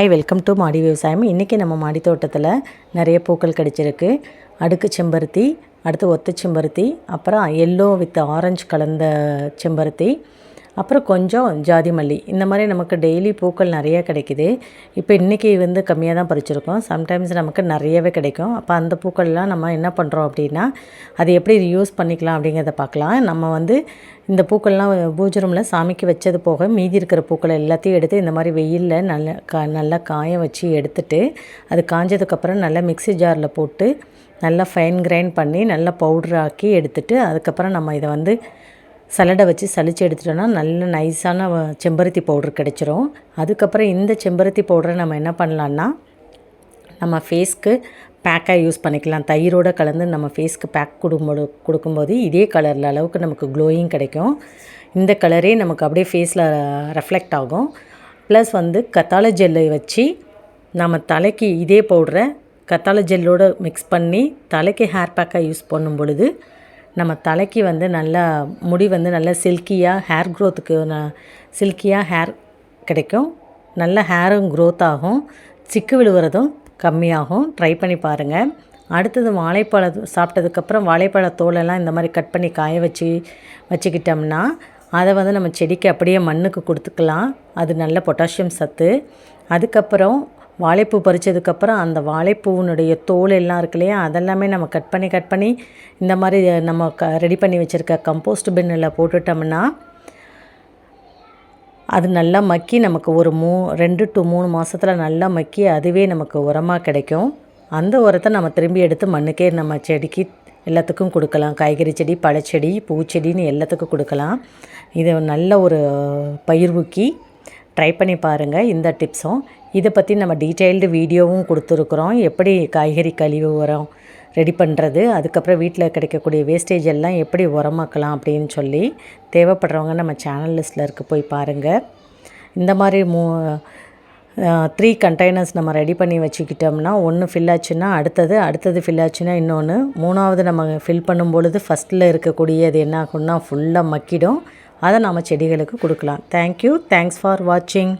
I welcome to மாடி விவசாயம் இன்றைக்கி நம்ம மாடி தோட்டத்தில் நிறைய பூக்கள் கிடச்சிருக்கு. அடுக்கு செம்பருத்தி அடுத்து ஒத்த செம்பருத்தி அப்புறம் எல்லோ வித் ஆரஞ்சு கலந்த செம்பருத்தி. அப்புறம் கொஞ்சம் ஜாதி மல்லி. இந்த மாதிரி நமக்கு டெய்லி பூக்கள் நிறைய கிடைக்குது. இப்போ இன்றைக்கி வந்து கம்மியாக தான் பறிச்சிருக்கோம். சம்டைம்ஸ் நமக்கு நிறையவே கிடைக்கும். அப்போ அந்த பூக்கள்லாம் நம்ம என்ன பண்ணுறோம் அப்படின்னா அது எப்படி யூஸ் பண்ணிக்கலாம் அப்படிங்கிறத பார்க்கலாம். நம்ம வந்து இந்த பூக்கள்லாம் பூஜை ரூமில் சாமிக்கு வச்சது போக மீதி இருக்கிற பூக்கள் எல்லாத்தையும் எடுத்து இந்த மாதிரி வெயிலில் நல்ல கா நல்லா காய வச்சு எடுத்துட்டு அது காஞ்சதுக்கப்புறம் நல்லா மிக்ஸி ஜாரில் போட்டு நல்லா ஃபைன் கிரைண்ட் பண்ணி நல்லா பவுடர் ஆக்கி எடுத்துட்டு அதுக்கப்புறம் நம்ம இதை வந்து சலடை வச்சு சலிச்சு எடுத்துட்டோன்னா நல்ல நைஸான வ- செம்பருத்தி பவுடர் கிடச்சிரும். அதுக்கப்புறம் இந்த செம்பருத்தி பவுடரை நம்ம என்ன பண்ணலான்னா நம்ம ஃபேஸ்க்கு பேக்காக யூஸ் பண்ணிக்கலாம். தயிரோட கலந்து நம்ம ஃபேஸ்க்கு பேக் கொடுக்கும்போது கொடுக்கும்போது இதே கலரில் அளவுக்கு நமக்கு க்ளோயிங் கிடைக்கும். இந்த கலரே நமக்கு அப்படியே ஃபேஸில் ரெஃப்ளெக்ட் ஆகும். ப்ளஸ் வந்து கத்தாழை ஜெல்லை வச்சு நம்ம தலைக்கு இதே பவுடரை கத்தாழை ஜெல்லோட மிக்ஸ் பண்ணி தலைக்கு ஹேர் பேக்காக யூஸ் பண்ணும் பொழுது நம்ம தலைக்கு வந்து நல்லா முடி வந்து நல்லா சில்கியாக ஹேர் க்ரோத்துக்கு சில்கியாக ஹேர் கிடைக்கும். நல்ல ஹேரும் க்ரோத் ஆகும். சிக்கு விழுவுறதும் கம்மியாகும். ட்ரை பண்ணி பாருங்கள் அடுத்தது வாழைப்பழம் சாப்பிட்டதுக்கப்புறம் வாழைப்பழ தோலெல்லாம் இந்த மாதிரி கட் பண்ணி காய வச்சு வச்சுக்கிட்டோம்னா அதை வந்து நம்ம செடிக்கு அப்படியே மண்ணுக்கு கொடுத்துக்கலாம். அது நல்ல பொட்டாசியம் சத்து. அதுக்கப்புறம் வாழைப்பூ பறித்ததுக்கப்புறம் அந்த வாழைப்பூவினுடைய தோல் எல்லாம் இருக்கு இல்லையா? அதெல்லாமே நம்ம கட் பண்ணி கட் பண்ணி இந்த மாதிரி நம்ம க ரெடி பண்ணி வச்சுருக்க கம்போஸ்ட் பின்னில் போட்டுட்டோம்னா அது நல்லா மக்கி நமக்கு ஒரு மூ ரெண்டு டு மூணு மாதத்தில் நல்லா மக்கி அதுவே நமக்கு உரமாக கிடைக்கும். அந்த உரத்தை நம்ம திரும்பி எடுத்து மண்ணுக்கே நம்ம செடிக்கு எல்லாத்துக்கும் கொடுக்கலாம். காய்கறி செடி பழச்செடி பூச்செடின்னு எல்லாத்துக்கும் கொடுக்கலாம். இது நல்ல ஒரு பயிர் ஊக்கி ட்ரை பண்ணி பாருங்கள் இந்த டிப்ஸும் இதை பற்றி நம்ம டீட்டெயில்டு வீடியோவும் கொடுத்துருக்குறோம். எப்படி காய்கறி கழிவு உரம் ரெடி பண்ணுறது அதுக்கப்புறம் வீட்டில் கிடைக்கக்கூடிய வேஸ்டேஜ் எல்லாம் எப்படி உரமாக்கலாம் அப்படின்னு சொல்லி தேவைப்படுறவங்க நம்ம சேனல் லிஸ்ட்டில் இருக்க போய் பாருங்கள் இந்த மாதிரி மூ த்ரீ கண்டெய்னர்ஸ் நம்ம ரெடி பண்ணி வச்சுக்கிட்டோம்னா ஒன்று ஃபில் ஆச்சுன்னா அடுத்தது அடுத்தது ஃபில் ஆச்சுன்னா இன்னொன்று மூணாவது நம்ம ஃபில் பண்ணும் பொழுது ஃபஸ்ட்டில் இருக்கக்கூடியது என்ன ஆகும்னா ஃபுல்லாக மக்கிடும். அதை நம்ம செடிகளுக்கு கொடுக்கலாம். தேங்க்யூ தேங்க்ஸ் ஃபார் வாட்சிங்